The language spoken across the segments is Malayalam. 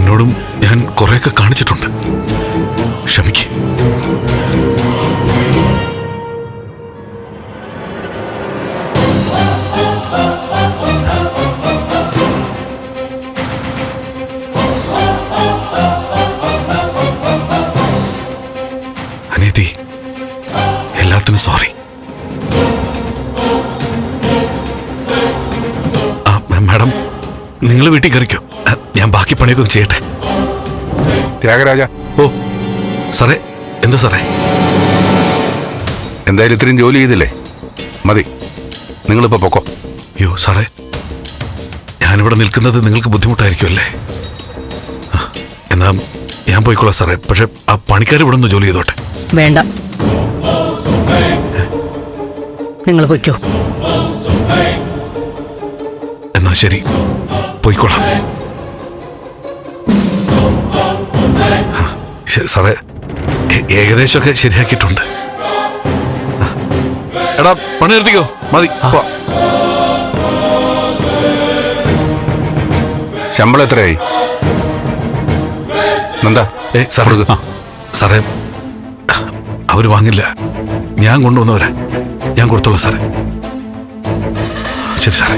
നിന്നോടും ഞാൻ കുറെയൊക്കെ കാണിച്ചിട്ടുണ്ട്. ക്ഷമിക്ക്. സോറി മാഡം നിങ്ങൾ വീട്ടിൽ കയറിക്കോ. ഞാൻ ബാക്കി പണിയൊക്കെ ചെയ്യട്ടെ? ത്യാഗരാജ. ഓ സാറേ എന്താ സാറേ? എന്തായാലും ഇത്രയും ജോലി ചെയ്തില്ലേ? മതി നിങ്ങളിപ്പോ പൊക്കോ. അയ്യോ സാറേ ഞാനിവിടെ നിൽക്കുന്നത് നിങ്ങൾക്ക് ബുദ്ധിമുട്ടായിരിക്കുമല്ലേ? എന്നാ ഞാൻ പോയിക്കോളാം സാറേ പക്ഷെ ആ പണിക്കാർ ഇവിടെ നിന്ന് ജോലി ചെയ്തോട്ടെ. വേണ്ട. നിങ്ങൾ പൊയ്ക്കോ. എന്നാ ശരി പോയിക്കോളാം. സാറേ. ഏകദേശമൊക്കെ ശരിയാക്കിയിട്ടുണ്ട്. എടാ പണി നിർത്തിക്കോ? മതി. ശമ്പളം എത്രയായി? എന്താ ഏ സാറേ സാറേ അവർ വാങ്ങില്ല. ഞാൻ കൊണ്ടുവന്നവരാ. ഞാൻ കൊടുത്തോളാം സാറേ. ശരി സാറേ.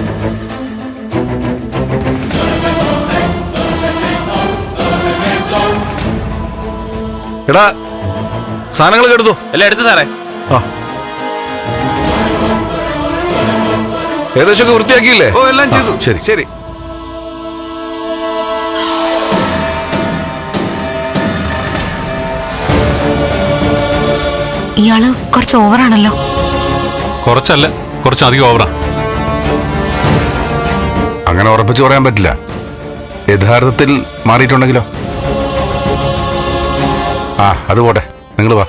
എടാ സാധനങ്ങൾ കെടുത്തു എല്ലാം എടുത്തു സാറേ? ആ. ഏകദേശമൊക്കെ വൃത്തിയാക്കിയില്ലേ? ഓ എല്ലാം ചെയ്തു. ശരി. ശരി. ഇയാൾ കുറച്ച് ഓവറാണല്ലോ. കുറച്ചല്ല കുറച്ചധികം ഓവറാ. അങ്ങനെ ഉറപ്പിച്ചു പറയാൻ പറ്റില്ല. യഥാർത്ഥത്തിൽ മാറിയിട്ടുണ്ടെങ്കിലോ? ആ അത് പോട്ടെ. നിങ്ങൾ വാ.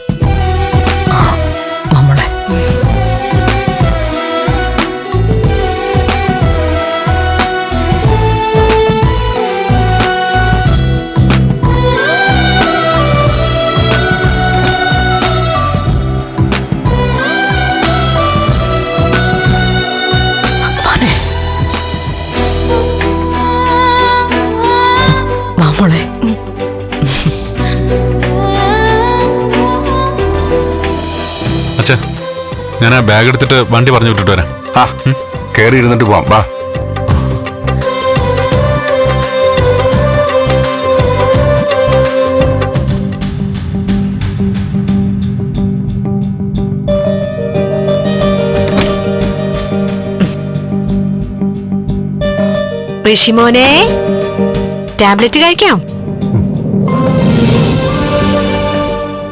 ഞാൻ ആ ബാഗ് എടുത്തിട്ട് വണ്ടി പറഞ്ഞു വിട്ടിട്ട് വരാം. ആ കയറി ഇരുന്നിട്ട് പോവാം. വാ. ഋഷിമോനെ ടാബ്ലറ്റ് കഴിക്കാം.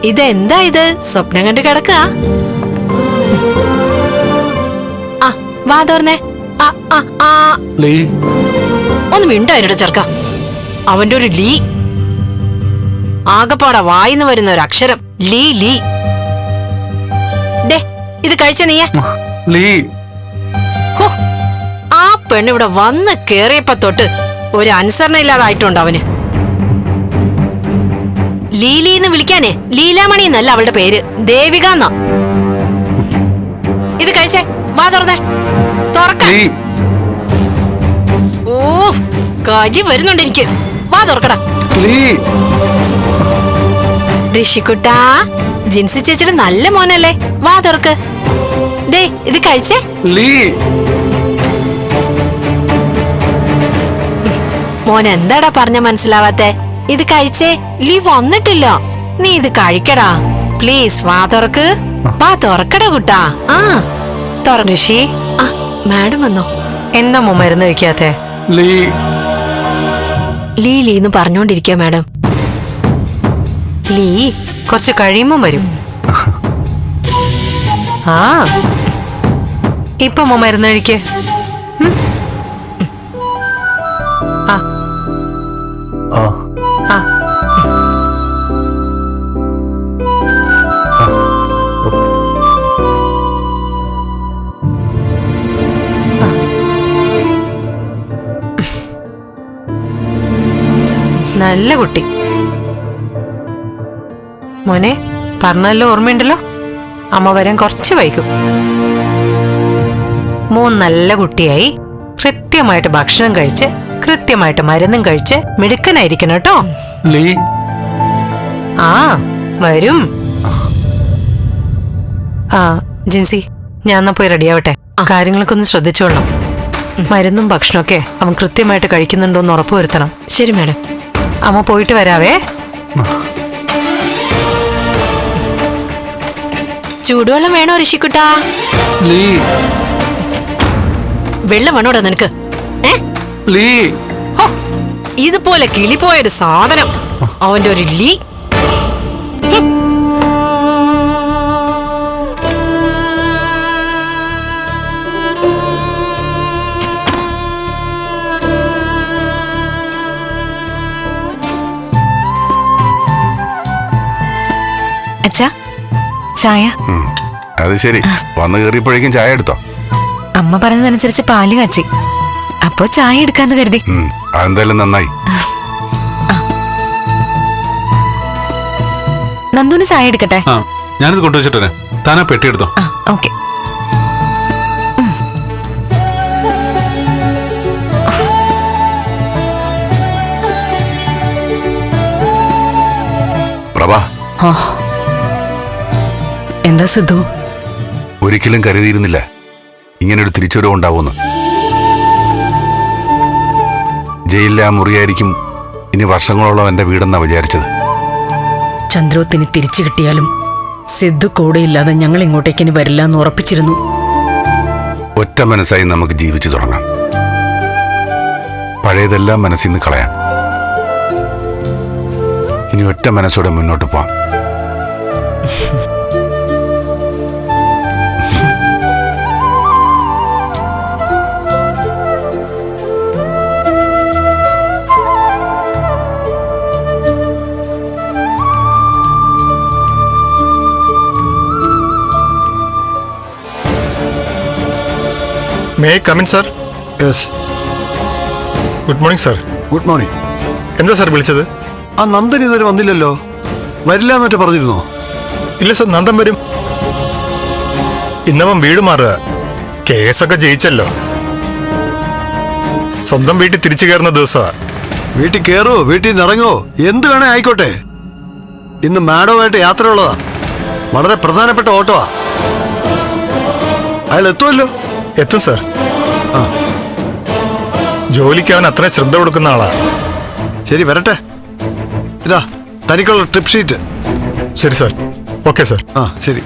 ഇതെന്താ ഇത്? സ്വപ്നം കണ്ട് കിടക്ക. വാ തോർന്നേ. ഒന്ന് മിണ്ടായിരുന്നു ചെറുക്ക? അവന്റെ ഒരു ലീ. ആകപ്പാടെ വായിന്ന് വരുന്ന ഒരു അക്ഷരം. Lee Lee. ഡേ ഇത് കഴിച്ച നീയ. ലീ. ആ ആ പെണ്ണിവിടെ വന്ന് കേറിയപ്പോ തൊട്ട് ഒരു അനുസരണ ഇല്ലാതായിട്ടുണ്ട് അവന്. ലീലി എന്ന് വിളിക്കാനേ. ലീലാമണി എന്നല്ല അവളുടെ പേര്. ദേവിക എന്നാ. ഇത് കഴിച്ചേ. വാ തുറന്നേ. ഓ കലി വരുന്നുണ്ട് എനിക്ക്. വാ തുറക്കടാ. ഋഷിക്കുട്ടാ ജിൻസി ചേച്ചിയുടെ നല്ല മോനല്ലേ? വാ തുറക്ക്. ദേ ഇത് കഴിച്ചേ? മോൻ എന്താടാ പറഞ്ഞ മനസ്സിലാവാത്തെ? ഇത് കഴിച്ചേ? ലീ വന്നിട്ടില്ല. നീ ഇത് കഴിക്കടാ. പ്ലീസ് വാ തുറക്ക്. വാ തുറക്കടാ കുട്ടാ. ആ തുറ ഋഷി. മാഡം വന്നോ? എന്താ മോ മരുന്ന് കഴിക്കാത്തെ? ലീ. ലീ ലീ എന്ന് പറഞ്ഞോണ്ടിരിക്കുക മാഡം. ലീ കുറച്ച് കഴിയുമ്പം വരും. ആ. ഇപ്പൊ മരുന്ന് കഴിക്ക്. ആ. ആ. നല്ല കുട്ടി. മോനെ പറഞ്ഞല്ലോ ഓർമ്മയുണ്ടല്ലോ? അമ്മ വരാൻ കുറച്ച് വൈകും. മോൻ നല്ല കുട്ടിയായി. കൃത്യമായിട്ട് ഭക്ഷണം കഴിച്ച് കൃത്യമായിട്ട് മരുന്നും കഴിച്ച് മിടുക്കനായിരിക്കണം കേട്ടോ. ആ വരും. ആ ജിൻസി ഞാൻ എന്നാ പോയി റെഡിയാവട്ടെ. കാര്യങ്ങളൊക്കെ ഒന്ന് ശ്രദ്ധിച്ചോളണം. മരുന്നും ഭക്ഷണമൊക്കെ അവൻ കൃത്യമായിട്ട് കഴിക്കുന്നുണ്ടോ എന്ന് ഉറപ്പുവരുത്തണം. ശരി മാഡം. അമ്മ പോയിട്ട് വരാവേ. ചൂടുവെള്ളം വേണോ ഋഷിക്കുട്ടാ? ലീ. വെള്ളം വേണോടാ നിനക്ക്? ഇതുപോലെ ലീ. പോയൊരു ഇതുപോലെ കിളിപ്പോയൊരു സാധനം. അവന്റെ ഒരു ലീ. അച്ഛാ ചായ. അത് ശരി. വന്നു കയറിയപ്പോഴേക്കും ചായ എടുത്തോ? അമ്മ പറഞ്ഞതനുസരിച്ച് പാൽ കാച്ചി. അപ്പോ ചായ എടുക്കാന്ന് കരുതി. അതെന്തായാലും നന്നായി. നന്ദുന് ചായ എടുക്കട്ടെ? ഞാനിത് കൊണ്ടുവച്ചിട്ട് താനാ പെട്ടി എടുത്തോ? ഓക്കെ. പ്രഭ എന്താ സിദ്ധു? ഒരിക്കലും കരുതിയിരുന്നില്ല. ഇങ്ങനൊരു തിരിച്ചുവരവ് ഉണ്ടാവുമെന്ന്. ജയിലിലെ ആ മുറിയായിരിക്കും ഇനി വർഷങ്ങളോളം എന്റെ വീടെന്നാ വിചാരിച്ചത്. ചന്ദ്രോത്തിന് തിരിച്ചു കിട്ടിയാലും സിദ്ധു കൂടെയില്ലാതെ ഞങ്ങൾ ഇങ്ങോട്ടേക്ക് ഇനി വരില്ല എന്ന് ഉറപ്പിച്ചിരുന്നു. ഒറ്റ മനസ്സായി നമുക്ക് ജീവിച്ചു തുടങ്ങാം. പഴയതെല്ലാം മനസ്സിൽ നിന്ന് കളയാം. ഇനി ഒറ്റ മനസ്സോടെ മുന്നോട്ട് പോവാം. May come in sir yes good morning sir good morning എന്താ സാർ വിളിച്ചത്? ആ നന്ദൻ ഇതുവരെ വന്നില്ലല്ലോ. വരില്ല എന്നൊക്കെ പറഞ്ഞിരുന്നോ? ഇല്ല സാർ നന്ദൻ വരും. ഇന്നവൻ വീട് മാറുക. കേസൊക്കെ ജയിച്ചല്ലോ. സ്വന്തം വീട്ടിൽ തിരിച്ചു കയറുന്ന ദിവസമാ. വീട്ടിൽ കയറോ വീട്ടിൽ നിന്ന് ഇറങ്ങോ എന്ത് വേണേ ആയിക്കോട്ടെ. ഇന്ന് മാഡവുമായിട്ട് യാത്രയുള്ളതാ. വളരെ പ്രധാനപ്പെട്ട ഓട്ടോ അയാൾ എത്തുമല്ലോ എത്തും സാർ? ആ. ജോലിക്ക് അവൻ അത്രയും ശ്രദ്ധ കൊടുക്കുന്ന ആളാ. ശരി വരട്ടെ. ഇതാ തനിക്കുള്ള ട്രിപ്പ് ഷീറ്റ് ശരി സാർ. Okay sir. ആ ശരി.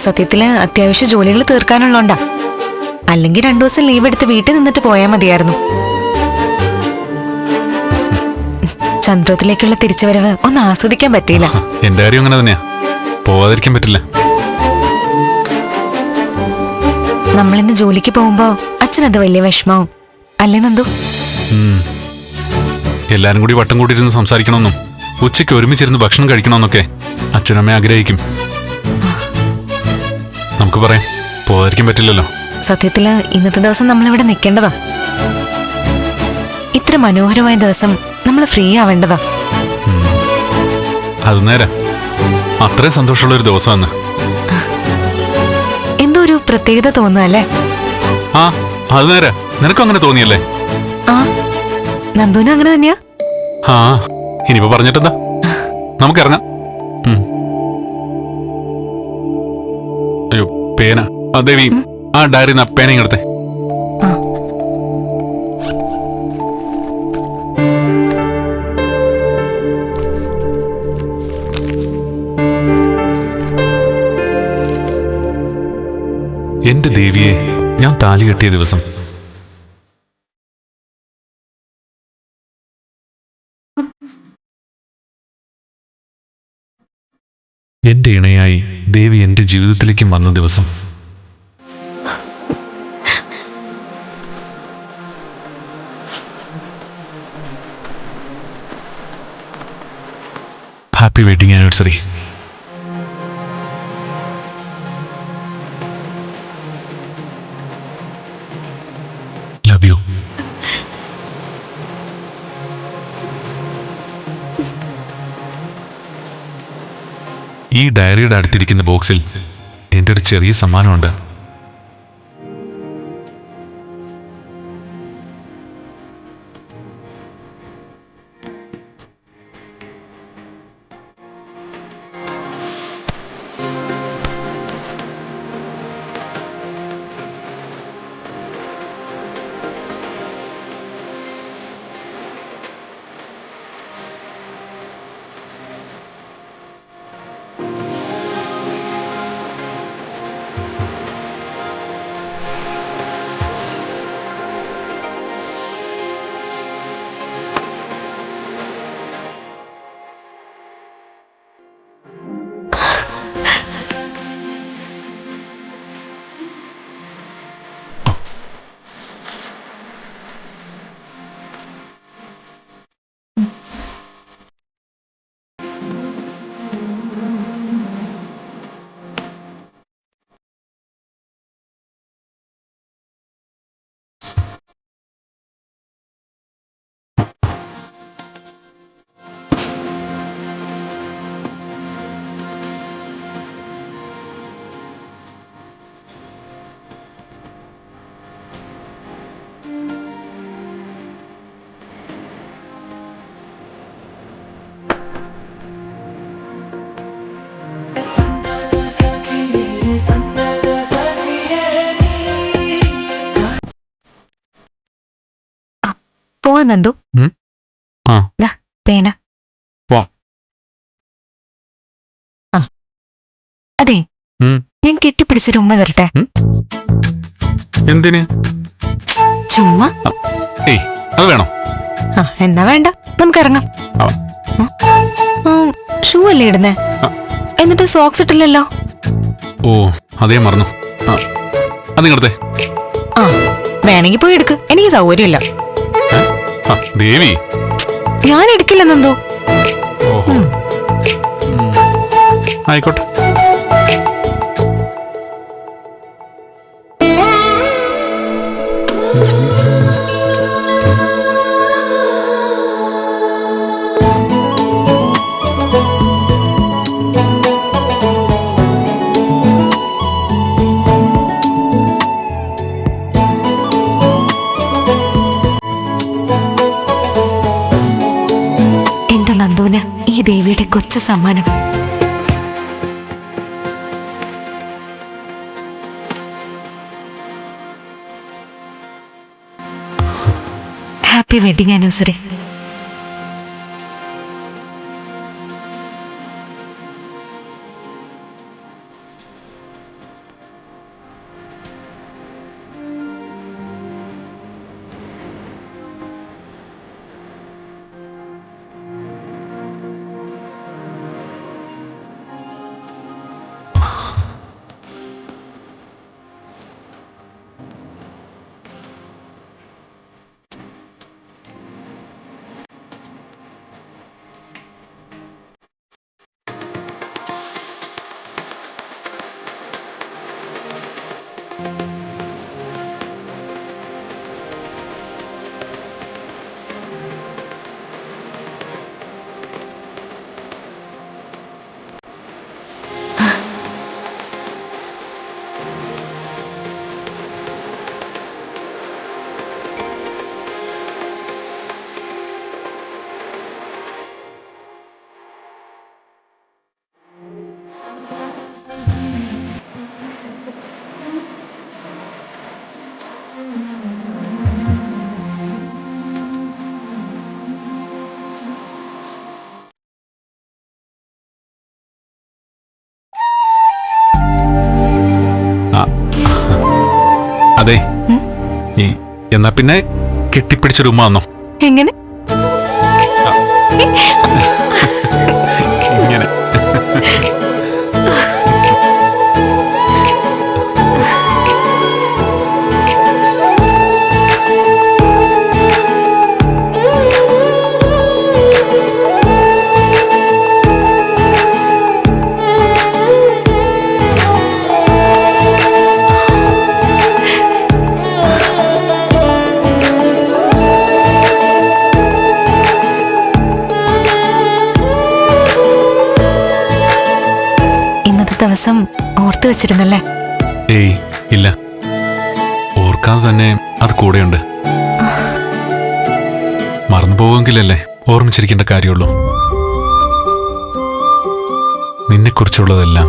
സത്യത്തിൽ അത്യാവശ്യ ജോലികൾ തീർക്കാനുള്ളോണ്ടാ. അല്ലെങ്കിൽ രണ്ടു ദിവസം ലീവ് എടുത്ത് വീട്ടിൽ നിന്നിട്ട് പോയാൽ മതിയായിരുന്നു. ചന്ദ്രത്തിലേക്കുള്ള തിരിച്ചുവരവ് ഒന്ന് ആസ്വദിക്കാൻ പറ്റിയില്ല. എന്റെ കാര്യം അങ്ങനെ തന്നെയാ. പോവാതിരിക്കാൻ പറ്റില്ല. നമ്മളിന്ന് ജോലിക്ക് പോകുമ്പോ അച്ഛനത് വലിയ വിഷമാവും. അല്ലേ നന്ദു? എല്ലാരും കൂടി വട്ടം കൂടിയിരുന്ന് സംസാരിക്കണമെന്നും ഉച്ചയ്ക്ക് ഒരുമിച്ചിരുന്ന് ഭക്ഷണം കഴിക്കണമെന്നൊക്കെ അച്ഛനമ്മ ആഗ്രഹിക്കും. നമുക്ക് പറയാം. പോവാതിരിക്കാൻ പറ്റില്ലല്ലോ. സത്യത്തിൽ ഇന്നത്തെ ദിവസം നമ്മൾ ഇവിടെ നിൽക്കേണ്ടതാ. ഇത്ര മനോഹരമായ ദിവസം നമ്മൾ ഫ്രീ ആവേണ്ടതാ. അത് നേരെ. അത്രയും സന്തോഷമുള്ള ഒരു ദിവസമാണ്. എന്തോ ഒരു പ്രത്യേകത തോന്നുക അല്ലേ? ആ അത് നേരെ. നിനക്കും അങ്ങനെ തോന്നിയല്ലേ? ആ നന്ദുനും അങ്ങനെ തന്നെയാ. ആ ഇനിയിപ്പോ പറഞ്ഞിട്ടെന്താ? നമുക്കിറങ്ങാം. ഉം. പേന. ആ ദേവി ആ ഡയറി ആ പേന ഇങ്ങടത്തെ എന്റെ ദേവിയെ ഞാൻ താലി കെട്ടിയ ദിവസം എന്റെ ഇണയായി ദേവി എന്റെ ജീവിതത്തിലേക്ക് വന്ന ദിവസം. Happy wedding anniversary. ഈ ഡയറിയുടെ അടുത്തിരിക്കുന്ന ബോക്സിൽ എന്റെ ഒരു ചെറിയ സമ്മാനമുണ്ട്. പോവാ നന്ദു. ഉം? ആ. ദാ, പേന. വാ. ആ. അതെ. ഉം. ഞാൻ കെട്ടിപ്പിടിച്ചൊരു ഉമ്മ തരട്ടെ. എന്തിന്? ചുമ്മാ. ഏയ് അത് വേണോ? ആ എന്നാ വേണ്ട. നമുക്ക് ഇറങ്ങാം. ആ. ഷൂ അല്ലേ ഇടുന്നേ? ആ. എന്നിട്ട് സോക്സ് ഇട്ടില്ലല്ലോ? ഓ അതേ മറന്നു. ആ. ആ വേണമെങ്കി പോയി എടുക്ക്. എനിക്ക് സൗകര്യമില്ല. ദേവി. ഞാൻ എടുക്കില്ല നന്ദു ഓഹോ. ആയിക്കോട്ടെ. കൊച്ചു സമ്മാനം. ഹാപ്പി വെഡിങ് ആനിവേഴ്സറി എന്നാ പിന്നെ കെട്ടിപ്പിടിച്ചൊരു ഉമ്മ വന്നു? എങ്ങനെ? ഇങ്ങനെ. ഓർത്തു ഏയ് ഇല്ല. ഓർക്കാതെ തന്നെ അത് കൂടെയുണ്ട്. മറന്നു പോവുമെങ്കിലല്ലേ ഓർമ്മിച്ചിരിക്കേണ്ട കാര്യമുള്ളൂ. നിന്നെക്കുറിച്ചുള്ളതെല്ലാം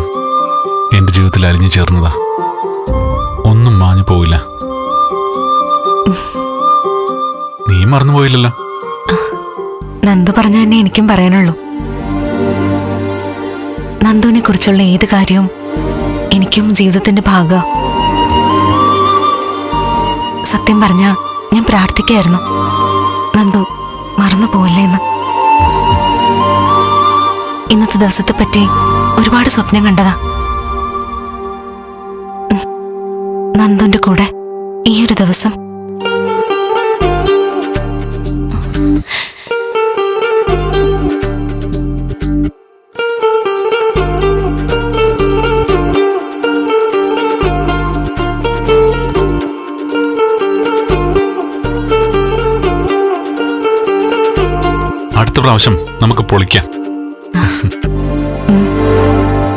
എന്റെ ജീവിതത്തിൽ അലിഞ്ഞു ചേർന്നതാ. ഒന്നും മാഞ്ഞു പോവില്ല. നീ മറന്നു പോയില്ലല്ലോ. നന്ദു പറഞ്ഞു തന്നെ എനിക്കും പറയാനുള്ളൂ. നന്ദുവിനെ കുറിച്ചുള്ള ഏത് കാര്യവും എനിക്കും ജീവിതത്തിന്റെ ഭാഗ. സത്യം പറഞ്ഞ ഞാൻ പ്രാർത്ഥിക്കായിരുന്നു. നന്ദു മറന്നു പോവില്ലേന്ന് ഇന്നത്തെ ദിവസത്തെ പറ്റി ഒരുപാട് സ്വപ്നം കണ്ടതാ. നന്ദുന്റെ കൂടെ ഈ ഒരു ദിവസം അടുത്ത പ്രാവശ്യം നമുക്ക് പൊളിക്കാം.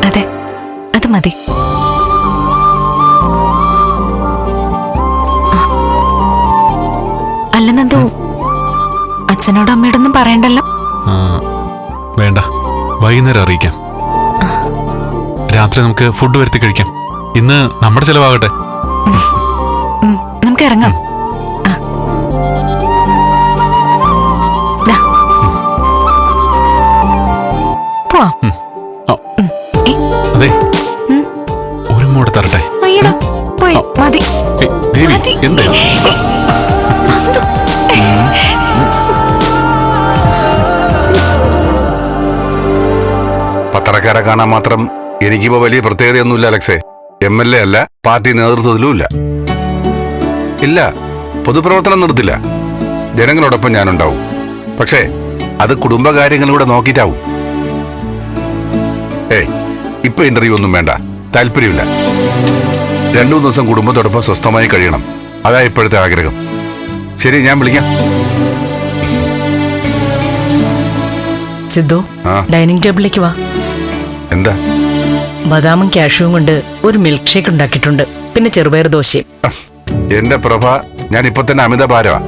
അതെ അത് മതി. അല്ലെന്നെന്തോ അല്ല നന്ദു അച്ഛനോടും അമ്മയോടൊന്നും പറയണ്ടല്ലോ? ആ, വേണ്ട. വൈകുന്നേരം അറിയിക്കാം. രാത്രി നമുക്ക് ഫുഡ് വരുത്തി കഴിക്കാം. ഇന്ന് നമ്മുടെ ചിലവാകട്ടെ. നമുക്ക് ഇറങ്ങാം. പോവാം അതെ. ഒരു മോട് തരട്ടെ. അയ്യടാ പോയി മതി. ദേവി എന്താ? പത്രക്കാരെ കാണാൻ മാത്രം എനിക്കിപ്പോ വലിയ പ്രത്യേകതയൊന്നുമില്ല അലക്സേ. എം എൽ എ അല്ല പാർട്ടി നേതൃത്വത്തിലും ഇല്ല. ഇല്ല പൊതുപ്രവർത്തനം നിർത്തില്ല. ജനങ്ങളോടൊപ്പം ഞാനുണ്ടാവും. പക്ഷേ അത് കുടുംബകാര്യങ്ങളിലൂടെ നോക്കിയിട്ടാവും. ഏയ് ഇപ്പൊ ഇന്റർവ്യൂ ഒന്നും വേണ്ട. താല്പര്യമില്ല. രണ്ടു മൂന്ന് ദിവസം കുടുംബത്തോടൊപ്പം സ്വസ്ഥമായി കഴിയണം. അതാ ഇപ്പോഴത്തെ ആഗ്രഹം. ശരി ഞാൻ വിളിക്കാം. സിദ്ധു ആ. ഡൈനിങ് ടേബിളിലേക്ക് വാ. എന്താ? ബദാമും കാഷ്യൂവും കൊണ്ട് ഒരു മിൽക്ക് ഷേക്ക് ഉണ്ടാക്കിയിട്ടുണ്ട്. പിന്നെ ചെറുപയർ ദോശയും. എന്റെ പ്രഭ ഞാൻ ഇപ്പൊ തന്നെ അമിത ഭാരമാ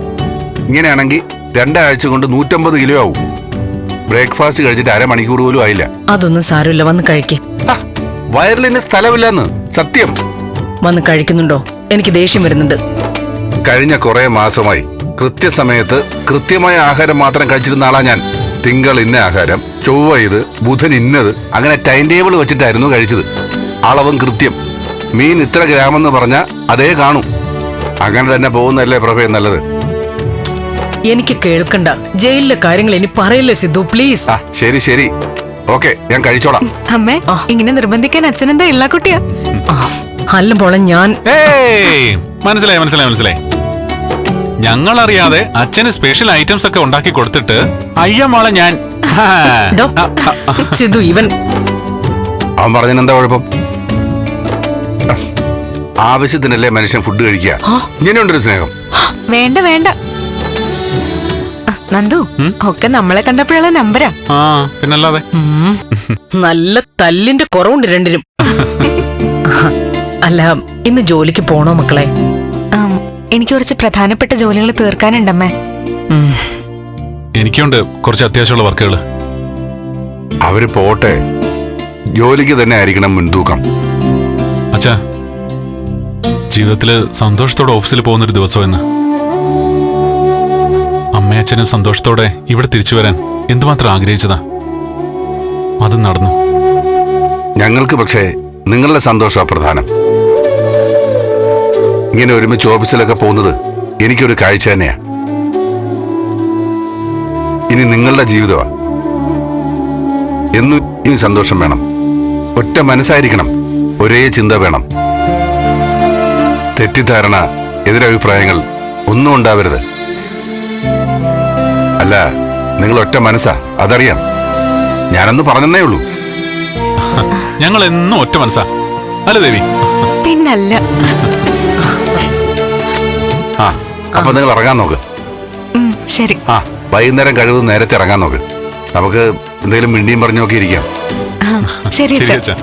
ഇങ്ങനെയാണെങ്കിൽ രണ്ടാഴ്ച കൊണ്ട് നൂറ്റമ്പത് കിലോ ആവും. ബ്രേക്ക്ഫാസ്റ്റ് കഴിച്ചിട്ട് അരമണിക്കൂർ പോലും ആയില്ല. അതൊന്നും സാരമില്ല വന്ന് കഴിക്കേ. വയറിലിന് സ്ഥലമില്ലെന്ന് സത്യം. വന്ന് കഴിക്കുന്നുണ്ടോ? എനിക്ക് ദേഷ്യം വരുന്നുണ്ട്. കഴിഞ്ഞ കുറെ മാസമായി കൃത്യസമയത്ത് കൃത്യമായ ആഹാരം മാത്രം കഴിച്ചിരുന്ന ആളാ ഞാൻ. തിങ്കൾ ഇന്ന ആഹാരം ചൊവ്വ ഇത് ബുധൻ ഇന്നത് അങ്ങനെ ടൈം ടേബിൾ വെച്ചിട്ടായിരുന്നു കഴിച്ചത്. അളവും കൃത്യം. മീൻ ഇത്ര ഗ്രാമെന്ന് പറഞ്ഞാൽ അതേ കാണൂ. അങ്ങനെ തന്നെ പോകുന്നതല്ലേ പ്രഭേ നല്ലത്. എനിക്ക് കേൾക്കണ്ട. ജയിലിലെ കാര്യങ്ങൾ ഇനി പറയില്ലേ സിദ്ധു പ്ലീസ് ശരി ശരി. ഓക്കെ ഞാൻ കഴിച്ചോളാം. അമ്മേ ഇങ്ങനെ നിർബന്ധിക്കാൻ അച്ഛനെന്താ ഇള്ള കുട്ടിയാ അല്ല പോളെ ഞാൻ മനസ്സിലായി മനസ്സിലായി മനസ്സിലായി. ഞങ്ങൾ അറിയാതെ അച്ഛന് സ്പെഷ്യൽ ഐറ്റംസ് ഒക്കെ ഉണ്ടാക്കി കൊടുത്തിട്ട് അയ്യമ്മളെ മോളെ ഞാൻ. സിദ്ധു ഇവൻ അവൻ പറഞ്ഞതിന് എന്താ കുഴപ്പം? ആവശ്യത്തിനല്ലേ മനുഷ്യൻ ഫുഡ് കഴിക്കുക. ഇങ്ങനെയുണ്ടൊരു സ്നേഹം. വേണ്ട വേണ്ട. നന്ദു ഒക്കെ നമ്മളെ കണ്ടപ്പോഴുള്ള നമ്പരാ. ആ പിന്നല്ലാതെ. നല്ല തല്ലിന്റെ കുറവുണ്ട് രണ്ടിനും. അല്ല ഇന്ന് ജോലിക്ക് പോണോ മക്കളെ? എനിക്ക് കുറച്ച് പ്രധാനപ്പെട്ട ജോലികൾ തീർക്കാനുണ്ടമ്മേ. എനിക്കുണ്ട് കുറച്ച് അത്യാവശ്യമുള്ള വർക്കുകൾ. അവർ പോട്ടെ. ജോലിക്ക് തന്നെ ആയിരിക്കണം മുൻതൂക്കം. അച്ഛാ ജീവിതത്തിൽ സന്തോഷത്തോടെ ഓഫീസിൽ പോകുന്നൊരു ദിവസം എന്ന് അമ്മയച്ഛനും സന്തോഷത്തോടെ ഇവിടെ തിരിച്ചു വരാൻ എന്തുമാത്രം ആഗ്രഹിച്ചതാ? അത് നടന്നു. ഞങ്ങൾക്ക് പക്ഷേ നിങ്ങളുടെ സന്തോഷമാണ് പ്രധാനം. ഇങ്ങനെ ഒരുമിച്ച് ഓഫീസിലൊക്കെ പോകുന്നത് എനിക്കൊരു കാഴ്ച തന്നെയാ. ഇനി നിങ്ങളുടെ ജീവിതമാണ് എന്നും ഇനി സന്തോഷം വേണം. ഒറ്റ മനസ്സായിരിക്കണം. ഒരേ ചിന്ത വേണം. തെറ്റിദ്ധാരണ എതിരഭിപ്രായങ്ങൾ ഒന്നും ഉണ്ടാവരുത്. അല്ല നിങ്ങൾ ഒറ്റ മനസ്സാ. അതറിയാം. ഞാനൊന്ന് പറഞ്ഞേ ഉള്ളൂ. ഞങ്ങൾ എന്നും ഒറ്റ മനസ്സാ. അല്ല ദേവി. പിന്നല്ല. ആ അപ്പൊ നിങ്ങൾ ഇറങ്ങാൻ നോക്ക്. ശരി. ആ വൈകുന്നേരം കഴിവ് നേരത്തെ ഇറങ്ങാൻ നോക്ക്. നമുക്ക് എന്തെങ്കിലും മിണ്ടിയും പറഞ്ഞു നോക്കിയിരിക്കാം ആ, ശരി അച്ഛാ.